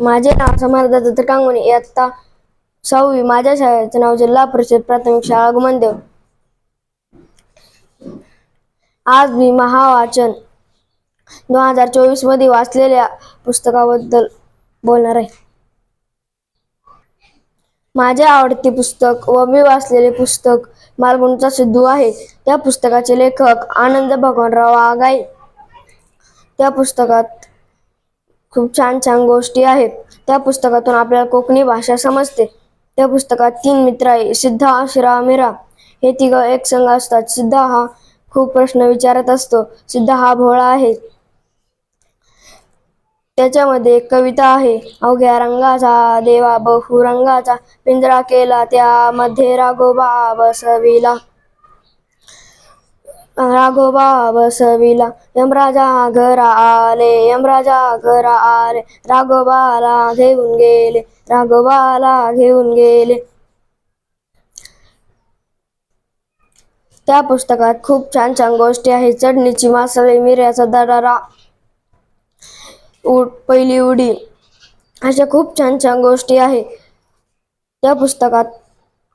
माझे नाव समर्थ दत्त कांगणे इयत्ता सहावी माझ्या शाळेचे नाव जिल्हा परिषद प्राथमिक शाळा गुमनदेव. आज मी महावाचन दोन हजार चोवीसमध्ये वाचलेल्या पुस्तकाबद्दल बोलणार आहे. माझे आवडते पुस्तक व मी वाचलेले पुस्तक मालगुणचा सिद्धू आहे. त्या पुस्तकाचे लेखक आनंद भगवानराव आगाई. त्या पुस्तकात खूप छान छान गोष्टी आहेत. त्या पुस्तकातून आपल्याला कोकणी भाषा समजते. त्या पुस्तकात तीन मित्र आहे सिद्धा शिरा मिरा. हे तिघ एक संघ असतात. सिद्धा हा खूप प्रश्न विचारत असतो. सिद्धा हा भोळा आहे. त्याच्यामध्ये एक कविता आहे. अवघ्या रंगाचा देवा बहुरंगाचा पिंजरा केला. त्यामध्ये राघोबा बसविला. राघोबा बसविला. यमराजा घरा आले यमराजा घरा आले. राघोबाला घेऊन गेले राघोबाला घेऊन गेले. त्या पुस्तकात खूप छान छान गोष्टी आहेत. चढणीची मासळी मिऱ्याचा दरारा उड पहिली उडी अशा खूप छान छान गोष्टी आहे त्या पुस्तकात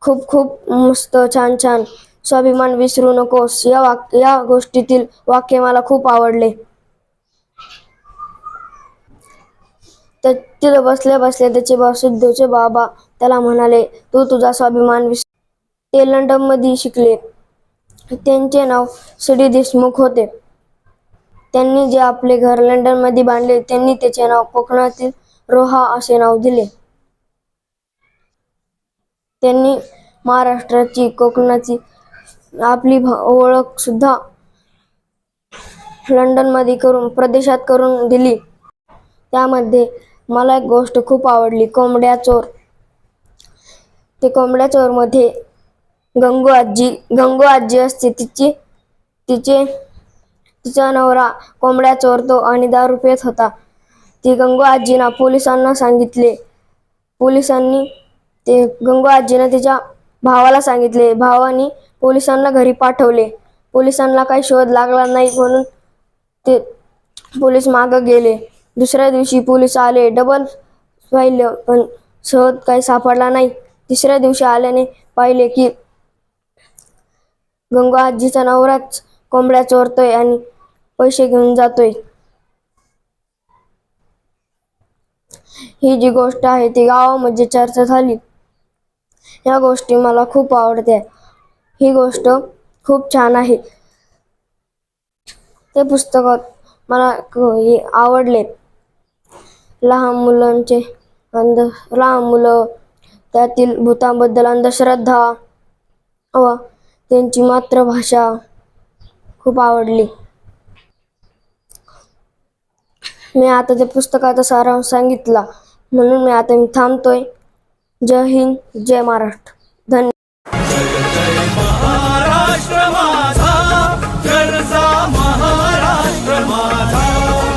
खूप खूप मस्त छान छान स्वाभिमान विसरू नकोस. या वाक या गोष्टीतील वाक्य मला खूप आवडले. तिथं बसले बसले त्याचे बा सिद्धूचे बाबा त्याला म्हणाले तू तुझा स्वाभिमान विस ते लंडनमध्ये शिकले. त्यांचे नाव सी देशमुख होते. त्यांनी जे आपले घर लंडनमध्ये बांधले त्यांनी त्याचे नाव कोकणातील रोहा असे नाव दिले. त्यांनी महाराष्ट्राची कोकणाची आपली ओळख सुद्धा लंडनमध्ये करून प्रदेशात करून दिली. त्यामध्ये मला एक गोष्ट खूप आवडली. कोंबड्या चोर. ते कोंबड्या चोरमध्ये गंगू आजी गंगू आजी असते. तिची तिचे तिचा नवरा कोंबड्या चोरतो आणि दारू पित होता. ती गंगू आजीना पोलिसांना सांगितले. पोलिसांनी ते गंगू आजीनं तिच्या भावाला सांगितले. भावानी पोलिसांना घरी पाठवले. पोलिसांना काही शोध लागला नाही म्हणून ते पोलीस मागं गेले. दुसऱ्या दिवशी पोलीस आले. डबल पाहिलं पण शोध काही सापडला नाही. तिसऱ्या दिवशी आल्याने पाहिले की गंगू आजीचा नवराच कोंबड्या चोरतोय आणि पैसे घेऊन जातोय. ही जी गोष्ट आहे ती गावामध्ये चर्चा झाली. या गोष्टी मला खूप आवडत्या. ही गोष्ट खूप छान आहे. ते पुस्तकात मला हे आवडले. लहान मुलांचे अंध लहान मुलं त्यातील भूतांबद्दल अंधश्रद्धा व त्यांची मातृभाषा खूप आवडली. मी आता त्या पुस्तकाचा सारांश सांगितला. म्हणून मी आता मी थांबतोय. जय हिंद जय महाराष्ट्र. धन्यवाद